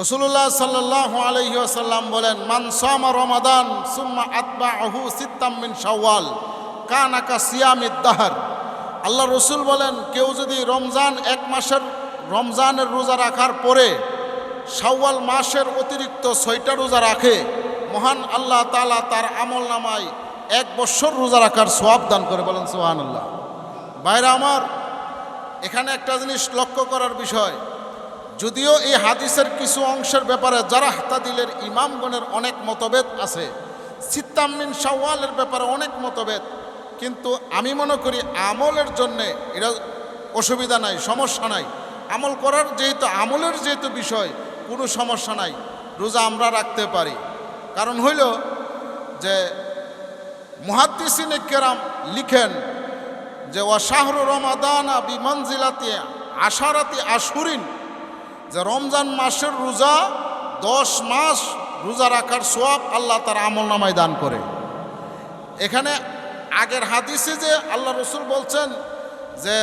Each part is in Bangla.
রসুল্লাহ সাল্লাহ আলহিহাসাল্লাম বলেন, মান রমাদান, সুম্মা আতবা আহু সিত্তাম্মিন শাওয়াল কানাকা সিয়ামিদ দাহার। আল্লাহ রসুল বলেন, কেউ যদি রমজান এক মাসের, রমজানের রোজা রাখার পরে শাওয়াল মাসের অতিরিক্ত ছয়টা রোজা রাখে, মহান আল্লাহ তালা তার আমল নামায় এক বছর রোজা রাখার সোয়াব দান করে বলেন সোহান আল্লাহ বাইরে আমার, এখানে একটা জিনিস লক্ষ্য করার বিষয় যদিও এই হাদিসের কিছু অংশের ব্যাপারে যারা হাতাদিলের ইমামগণের অনেক মতভেদ আছে, সিত্তাম্মিন শাওয়ালের ব্যাপারে অনেক মতভেদ, কিন্তু আমি মনে করি আমলের জন্যে এটা অসুবিধা নাই, সমস্যা নাই। আমল করার যেহেতু, আমলের যেহেতু বিষয়, কোনো সমস্যা নাই, রোজা আমরা রাখতে পারি। কারণ হইল যে মুহাদ্দিসিনে কেরাম লিখেন যে ওয়াশাহরু রমাদানা বিমঞ্জিলাতি আশারাতি আশুরিন যে রমজান মাসের রোজা দশ মাস রোজা রাখার সোয়াব আল্লাহ তার আমল নামায় দান করে। এখানে আগের হাদিসে যে আল্লাহ রসুল বলছেন যে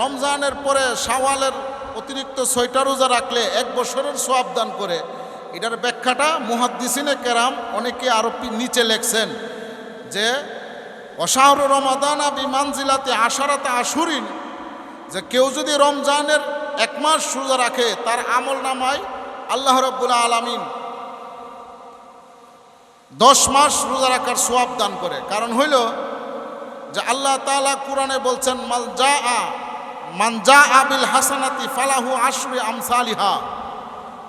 রমজানের পরে শাওয়ালের অতিরিক্ত ছয়টা রোজা রাখলে এক বছরের সোয়াব দান করে। এটার ব্যাখ্যাটা মুহাদ্দিসিনে কেরাম অনেকে আরও নিচে লেখছেন যে, অশাহর রমাদানা বিমানজিলাতে আশারাতে আশুরিন যে কেউ যদি রমজানের এক মাস রাখে, তার আমল নামায় আল্লাহ রব্বুল্লা আলমিন। দশ মাস রোজা রাখার সোয়াব দান করে। কারণ হইল যে আল্লাহ তালা কোরআনে বলছেন মাল যা আ মান যা আবিল হাসানাতি ফালাহু আশরি আমসালিহা।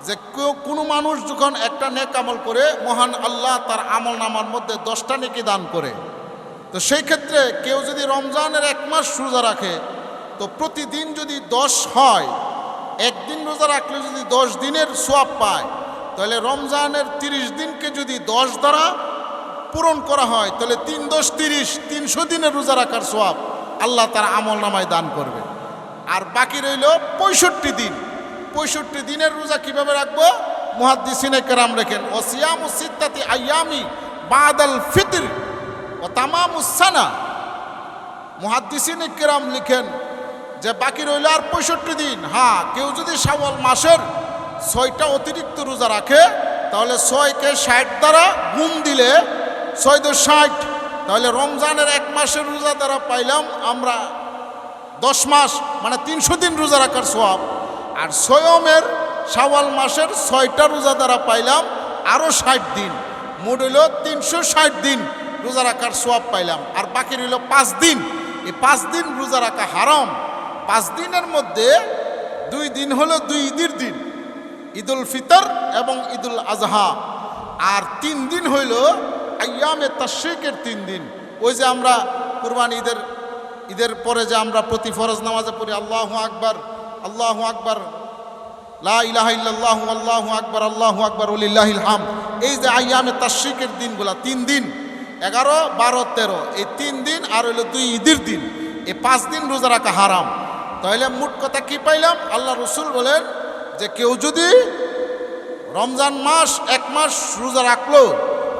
যে কেউ, কোনো মানুষ যখন একটা নেক আমল করে, মহান আল্লাহ তার আমল নামার মধ্যে দশটা নেকি দান করে। তো সেই ক্ষেত্রে কেউ যদি রমজানের এক মাস রোজা রাখে তো প্রতিদিন যদি দশ হয়, একদিন রোজা রাখলে যদি দশ দিনের সোয়াব পায়, তাহলে রমজানের তিরিশ দিনকে যদি দশ দ্বারা পূরণ করা হয়, তাহলে তিন দশ তিরিশ, তিনশো দিনের রোজা রাখার সোয়াব আল্লাহ তার আমল নামায় দান করবে। আর বাকি রইল পঁয়ষট্টি দিন। পঁয়ষট্টি দিনের রোজা কীভাবে রাখব? মুহাদ্দিসিনে কেরাম রেখেন ও সিয়াম ও সিদ্দাতি আয়ামি বাদাল ফিতর ও তামামুসানা মুহাদ্দিসিনে কেরাম লিখেন যে বাকি রইল আর পঁয়ষট্টি দিন। হ্যাঁ কেউ যদি শাওয়াল মাসের ছয়টা অতিরিক্ত রোজা রাখে, তাহলে ছয়কে ষাট দ্বারা গুণ দিলে ছয় দশ ষাট। তাহলে রমজানের এক মাসের রোজা দ্বারা পাইলাম আমরা দশ মাস মানে তিনশো দিন রোজা রাখার সোয়াব আর সয়মের শাওয়াল মাসের ছয়টা রোজা দ্বারা পাইলাম আরও ষাট দিন। মোট হইল তিনশো ষাট দিন রোজা রাখার সোয়াব পাইলাম। আর বাকি রইল পাঁচ দিন। এই পাঁচ দিন রোজা রাখা হারাম। পাঁচ দিনের মধ্যে দুই দিন হলো দুই ঈদের দিন, ঈদুল ফিতর এবং ঈদুল আজহা। আর তিন দিন হইল আয়ামে তাশ্রিকের তিন দিন। ওই যে আমরা কুরবান ঈদের ঈদের পরে যে আমরা প্রতি ফরজ নামাজে পড়ি, আল্লাহ আকবার আল্লাহ আকবার, লা ইলাহা ইল্লাল্লাহু, আল্লাহু আকবার আল্লাহু আকবার উলিল্লাহিল হাম এই যে আয়ামে তাশ্রিকের দিনগুলা, তিন দিন, এগারো, বারো, তেরো, এই তিন দিন আর হইল দুই ঈদের দিন। এই পাঁচ দিন রোজা রাখা হারাম। তাহলে মোট কথা কি পাইলাম? আল্লাহ রসুল বলেন যে কেউ যদি রমজান মাস, এক মাস রোজা রাখল,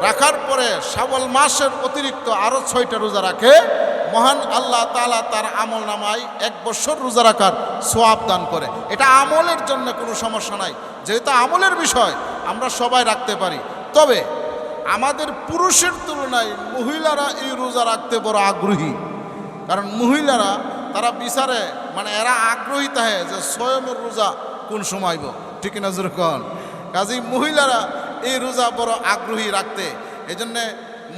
রাখার পরে শাবল মাসের অতিরিক্ত আরও ছয়টা রোজা রাখে, মহান আল্লাহ তালা তার আমল নামায় এক বছর রোজা রাখার সোয়াব দান করে। এটা আমলের জন্য কোনো সমস্যা নাই। যেহেতু আমলের বিষয়, আমরা সবাই রাখতে পারি। তবে আমাদের পুরুষের তুলনায় মহিলারা এই রোজা রাখতে বড় আগ্রহী। কারণ মহিলারা তারা বিচারে মানে এরা আগ্রহী থাকে যে স্বয়মের রোজা কোন সময়ব ঠিক না যেরকম কাজেই মহিলারা এই রোজা বড় আগ্রহী রাখতে। এই জন্যে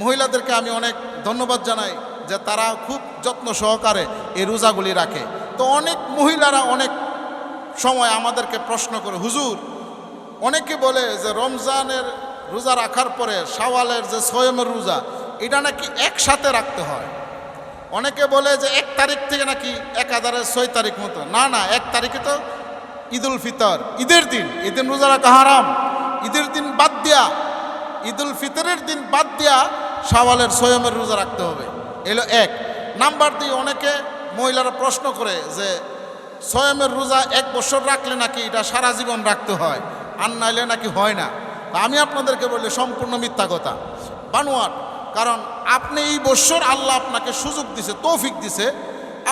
মহিলাদেরকে আমি অনেক ধন্যবাদ জানাই যে তারা খুব যত্ন সহকারে এই রোজাগুলি রাখে। তো অনেক মহিলারা অনেক সময় আমাদেরকে প্রশ্ন করে, হুজুর, অনেকে বলে যে রমজানের রোজা রাখার পরে শাওয়ালের যে সয়মের রোজা, এটা নাকি একসাথে রাখতে হয়? অনেকে বলে যে এক তারিখ থেকে নাকি এক হাজারের ছয় তারিখ মতো। না না, এক তারিখে তো ঈদুল ফিতর, ঈদের দিন। ঈদিন রোজা রাখা হারাম। ঈদের দিন বাদ দিয়া, ঈদুল ফিতরের দিন বাদ দিয়া শাওয়ালের সয়মের রোজা রাখতে হবে। এলো এক। নাম্বার দিয়ে অনেকে মহিলারা প্রশ্ন করে যে সয়মের রোজা এক বছর রাখলে নাকি এটা সারা জীবন রাখতে হয়? আর নাইলে নাকি হয় না। আমি আপনাদেরকে বলি, সম্পূর্ণ মিথ্যা কথা। বানোয়াট কারণ আপনি এই বৎসর আল্লাহ আপনাকে সুযোগ দিছে, তৌফিক দিছে,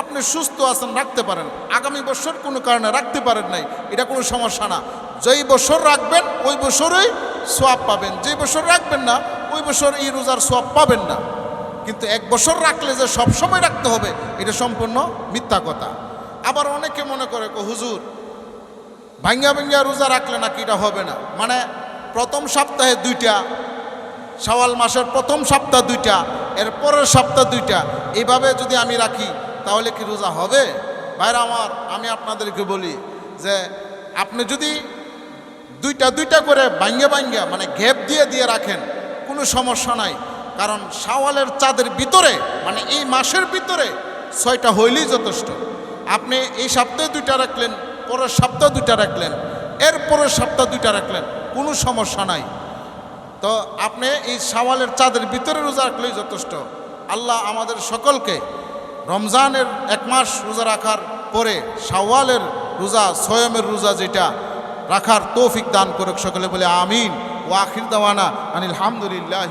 আপনি সুস্থ আছেন, রাখতে পারেন। আগামী বছর কোনো কারণে রাখতে পারেন নাই, এটা কোনো সমস্যা না। যেই বছর রাখবেন, ওই বছরই সোয়াব পাবেন। যে বছর রাখবেন না, ওই বছর এই রোজার সোয়াব পাবেন না। কিন্তু এক বছর রাখলে যে সব সময় রাখতে হবে, এটা সম্পূর্ণ মিথ্যা কথা। আবার অনেকে মনে করে হুজুর, ভাঙ্গা ভাঙ্গা রোজা রাখলে নাকি এটা হবে না? মানে প্রথম সপ্তাহে দুইটা শাওয়াল মাসের প্রথম সপ্তাহ দুইটা, এর পরের সপ্তাহ দুইটা। এইভাবে যদি আমি রাখি, তাহলে কি রোজা হবে? ভাইরা আমার, আমি আপনাদেরকে বলি যে আপনি যদি দুইটা দুইটা করে ভাঙ্গে, ভাঙ্গা মানে ঘেপ দিয়ে দিয়ে রাখেন, কোনো সমস্যা নাই। কারণ শাওয়ালের চাঁদের ভিতরে মানে এই মাসের ভিতরে ছয়টা হইলেই যথেষ্ট। আপনি এই সপ্তাহে দুইটা রাখলেন, পরের সপ্তাহ দুইটা রাখলেন, এর পরের সপ্তাহ দুইটা রাখলেন, কোনো সমস্যা নাই। তো আপনি এই সাওয়ালের চাঁদের ভিতরে রোজা রাখলেই যথেষ্ট। আল্লাহ আমাদের সকলকে রমজানের এক মাস রোজা রাখার পরে সাওয়ালের রোজা সয়মের রোজা যেটা রাখার তৌফিক দান করুক সকলে বলে আমিন। ওয়াখির দাওয়ানা আনিল হামদুলিল্লাহ